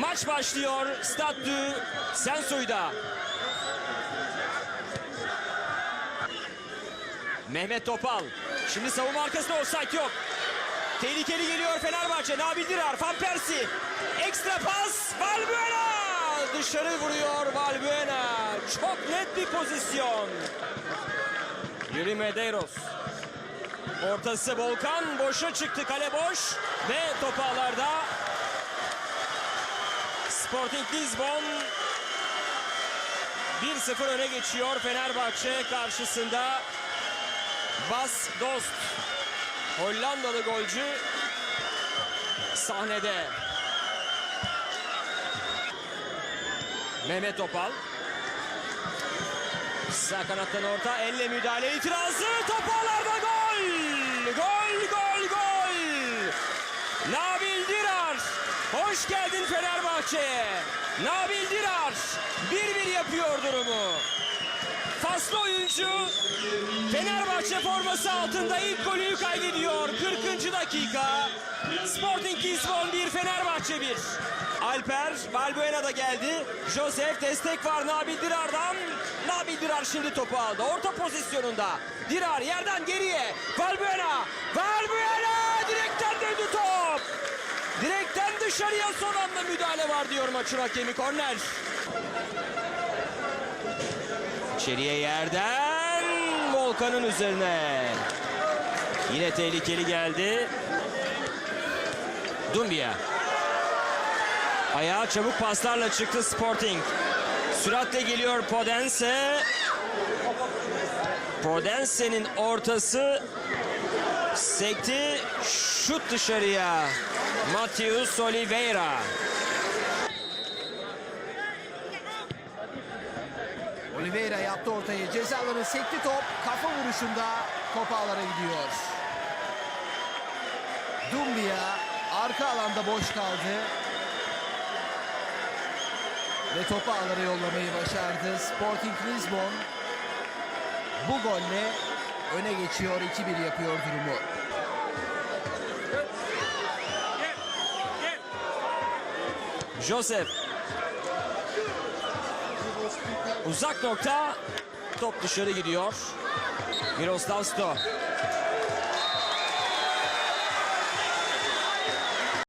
Maç başlıyor. Stade du Sensoy'da. Mehmet Topal. Şimdi savunma arkasında offside yok. Tehlikeli geliyor Fenerbahçe. Nabil Dirar, Van Persie. Ekstra pas. Valbuena. Dışarı vuruyor Valbuena. Çok net bir pozisyon. Yuri Medeiros. Ortası Volkan. Boşa çıktı. Kale boş. Ve top ağlarda. Sporting Lisbon 1-0 öne geçiyor Fenerbahçe karşısında. Bas Dost. Hollandalı golcü sahnede. Mehmet Topal. Sağ kanattan orta elle müdahale itirazı topağlarda gol! Gol gol gol! Nabil Dirar hoş geldin Fenerbahçe'ye. Nabil Dirar 1-1 yapıyor durumu. Faslı oyuncu Fenerbahçe forması altında ilk golü kaydediyor. 40. dakika. Sporting Lisbon 1, Fenerbahçe 1. Alper, Valbuena da geldi. Josef destek var Nabil Dirar'dan. Nabil Dirar şimdi topu aldı. Orta pozisyonunda. Dirar yerden geriye. Valbuena. Valbuena dışarıya son anda müdahale var diyor maçın hakemi. Korner. İçeriye yerden Volkan'ın üzerine. Yine tehlikeli geldi. Dumbia. Ayağa çabuk paslarla çıktı Sporting. Süratle geliyor Podense. Podense'nin ortası sekti. Şut dışarıya. Mateus Oliveira. Oliveira yaptı ortayı. Cezaların sekti top. Kafa vuruşunda top ağlara gidiyor. Dumbia arka alanda boş kaldı. Ve topu ağlara yollamayı başardı. Sporting Lisbon bu golle öne geçiyor. 2-1 yapıyor durumu. Joseph. Uzak nokta. Top dışarı gidiyor. Miroslav Sto.